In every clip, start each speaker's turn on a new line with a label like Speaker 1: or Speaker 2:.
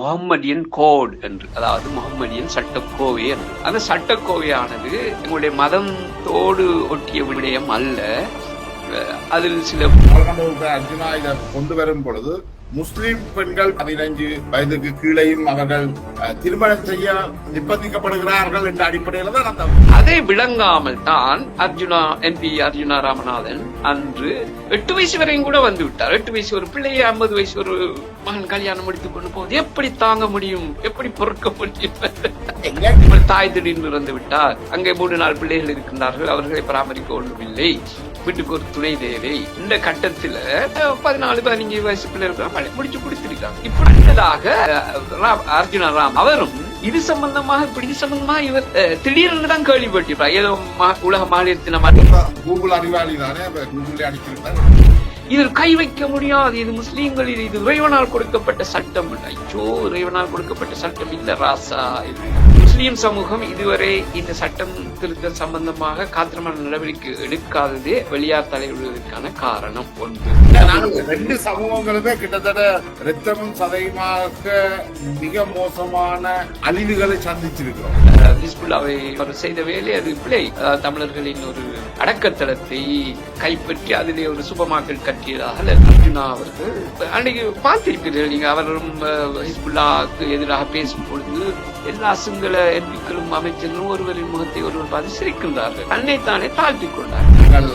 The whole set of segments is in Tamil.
Speaker 1: முகம்மதியன் கோட் என்று அதாவது முகம்மதியன் சட்டக்கோவை என்று. அந்த சட்டக்கோவையானது எங்களுடைய மதத்தோடு ஒட்டிய விடயம் அல்ல. அதில் சில
Speaker 2: அர்ஜுனா இதை கொண்டு வரும் பொழுது முஸ்லிம் பெண்கள் பதினைஞ்சு வயதுக்கு கீழேயும் அவர்கள் திருமணம் செய்ய நிர்பந்திக்கப்படுகிறார்கள் என்ற அடிப்படையில தான் அந்த
Speaker 1: அதை விளங்காமல் தான் அர்ஜுனா என்பி அர்ஜுனா ராமநாதன் அன்று எட்டு வயசு வரையும் கூட வந்து விட்டார். எட்டு வயசு ஒரு பிள்ளையை ஐம்பது வயசு ஒரு மகன் கல்யாணம் முடித்து கொண்டு போகுது எப்படி தாங்க முடியும்? எப்படி பொறுக்க முடியும்? தாய் திடீர்னு இறந்து விட்டார். அங்கே மூணு நாலு பிள்ளைகள் இருக்கின்றார்கள். அவர்களை பராமரிக்க ஒன்றுமில்லை. வீட்டுக்கு ஒரு துணை தேவை. இந்த கட்டத்துல பதினாலு பதினஞ்சு வயசு பிள்ளைகள் முடிச்சு கொடுத்திருக்காங்க. இப்படி அடுத்ததாக அர்ஜுனா ராம் அவரும் இது சம்பந்தமாக இப்படி இது சம்பந்தமாக இவர் திடீர்னு தான் கேள்விப்பட்டிருப்பார். ஏதோ உலக மகளிர் தினம்
Speaker 2: கூகுள் அறிவாளி தானே கூகுளே
Speaker 1: இதில் கை வைக்க முடியாது. இது முஸ்லீம்களில் இது இறைவனால் கொடுக்கப்பட்ட சட்டம் ஐயோ இறைவனால் கொடுக்கப்பட்ட சட்டம் இல்ல ராசா. இது முஸ்லீம் சமூகம் இதுவரை இந்த சட்டம் திருத்தம் சம்பந்தமாக காத்திரமான நடவடிக்கை எடுக்காததே வெளியார் தலைவர்களுக்கான காரணம் ஒன்று.
Speaker 2: ரெண்டு சமூகங்களுமே கிட்டத்தட்ட ரத்தமும் சதையுமாக மிக மோசமான அழிவுகளை சந்திச்சிருக்கிறோம்.
Speaker 1: ஹிஸ்புல்லாவை அவர் செய்த வேலை அது அஹ், தமிழர்களின் ஒரு அடக்கத்தளத்தை கைப்பற்றி அதிலே ஒரு சூப்பர் மார்க்கெட் கட்டியதாக அர்ஜுனா அவர்கள் அன்னைக்கு பார்த்திருப்பீர்கள் நீங்க அவரும் ஹிஸ்புல்லாவுக்கு எதிராக பேசும் பொழுது எல்லா சிங்கள எம்பிக்களும் அமைச்சர்களும் ஒருவரின் முகத்தை ஒருவர் பார்த்து சிரிக்கின்றார்கள் தன்னைத்தானே தாழ்த்திக் கொண்டார்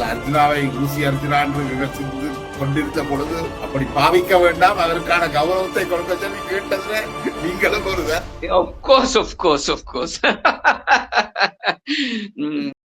Speaker 2: அர்ஜுனாவை ஊசி அர்ஜுனா என்று விமர்சித்து கொண்டிருந்த பொழுது அப்படி பாவிக்க வேண்டாம் அதற்கான கௌரவத்தை கொடுக்க சொல்லி கேட்டதுல நீங்களும் ஒருவர்
Speaker 1: of course, of course. Mm.